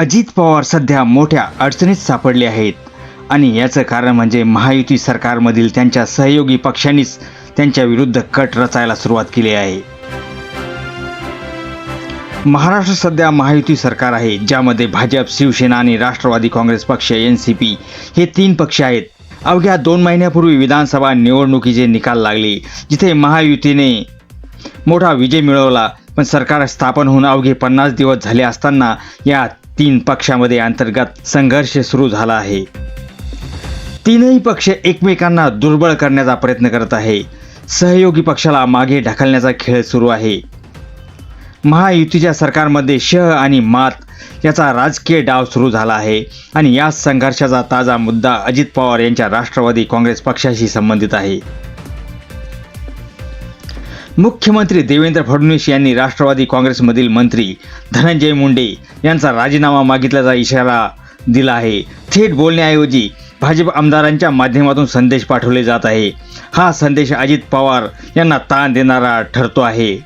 अजित पवार सध्या मोठ्या अडचणीत सापडले आहेत. आणि याचं कारण म्हणजे महायुती सरकारमधील त्यांच्या सहयोगी पक्षांनीच त्यांच्या विरुद्ध कट रचायला सुरुवात केली आहे. महाराष्ट्र सध्या महायुती सरकार आहे ज्यामध्ये भाजप शिवसेना आणि राष्ट्रवादी काँग्रेस पक्ष एन सी पी हे तीन पक्ष आहेत. अवघ्या दोन महिन्यापूर्वी विधानसभा निवडणुकीचे निकाल लागले जिथे महायुतीने मोठा विजय मिळवला पण सरकार स्थापन होऊन अवघे पन्नास दिवस झाले असताना या तीन पक्षामध्ये अंतर्गत संघर्ष सुरू झाला आहे. तीनही पक्ष एकमेकांना दुर्बळ करण्याचा प्रयत्न करत आहे. सहयोगी पक्षाला मागे ढकलण्याचा खेळ सुरू आहे. महायुतीच्या सरकारमध्ये शह आणि मात याचा राजकीय डाव सुरू झाला आहे आणि या संघर्षाचा ताजा मुद्दा अजित पवार यांच्या राष्ट्रवादी काँग्रेस पक्षाशी संबंधित आहे. मुख्यमंत्री देवेंद्र फडणवीस यांनी राष्ट्रवादी काँग्रेसमधील मंत्री धनंजय मुंडे यांचा राजीनामा मागितल्याचा इशारा दिला आहे. थेट बोलण्याऐवजी भाजप आमदारांच्या माध्यमातून संदेश पाठवले जात आहे. हा संदेश अजित पवार यांना ताण देणारा ठरतो आहे.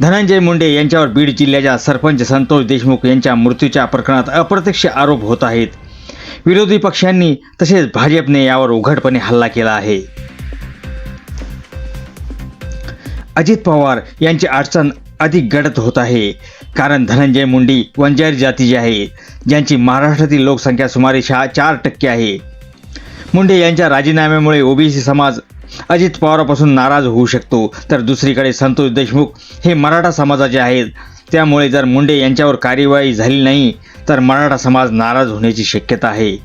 धनंजय मुंडे यांच्यावर बीड जिल्ह्याच्या सरपंच संतोष देशमुख यांच्या मृत्यूच्या प्रकरणात अप्रत्यक्ष आरोप होत आहेत. विरोधी पक्षांनी तसेच भाजपने यावर उघडपणे हल्ला केला आहे. अजित पवार यांची अडचण अधिक गडद होत आहे. कारण धनंजय मुंडे वंजारी जातीचे आहे ज्यांची महाराष्ट्रातील लोकसंख्या सुमारे शहा चार टक्के आहे. मुंडे यांच्या राजीनाम्यामुळे ओबीसी समाज अजित पवारापासून नाराज होऊ शकतो. तर दुसरीकडे संतोष देशमुख हे मराठा समाजाचे आहेत. त्यामुळे जर मुंडे यांच्यावर कार्यवाही झाली नाही तर मराठा समाज नाराज होण्याची शक्यता आहे.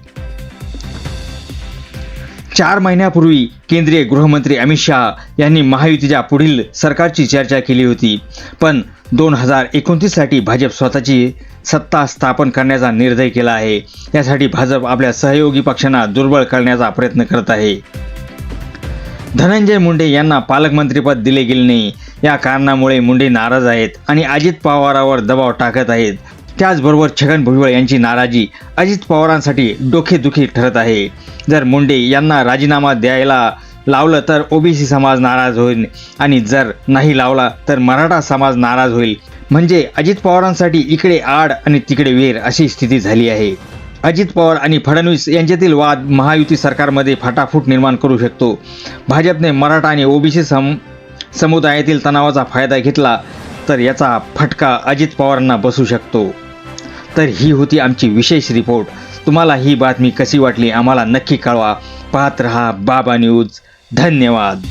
चार महिन्यापूर्वी केंद्रीय गृहमंत्री अमित शहा यांनी महायुतीच्या पुढील सरकारची चर्चा केली होती. पण दोन हजार एकोणतीससाठी भाजप स्वतःची सत्ता स्थापन करण्याचा निर्णय केला आहे. यासाठी भाजप आपल्या सहयोगी पक्षांना दुर्बळ करण्याचा प्रयत्न करत आहे. धनंजय मुंडे यांना पालकमंत्रीपद दिले गेले नाही. या कारणामुळे मुंडे नाराज आहेत आणि अजित पवारावर दबाव टाकत आहेत. त्याचबरोबर छगन भुजबळ यांची नाराजी अजित पवारांसाठी डोकेदुखी ठरत आहे. जर मुंडे यांना राजीनामा द्यायला लावलं तर ओबीसी समाज नाराज होईल आणि जर नाही लावला तर मराठा समाज नाराज होईल. म्हणजे अजित पवारांसाठी इकडे आड आणि तिकडे वेर अशी स्थिती झाली आहे. अजित पवार आणि फडणवीस यांच्यातील वाद महायुती सरकारमध्ये फाटाफूट निर्माण करू शकतो. भाजपने मराठा आणि ओबीसी सम समुदायातील तणावाचा फायदा घेतला तर याचा फटका अजित पवारांना बसू शकतो. तर ही होती आमची विशेष रिपोर्ट. तुम्हाला ही बातमी कशी वाटली आम्हाला नक्की कळवा. पाहत रहा बाबा न्यूज. धन्यवाद.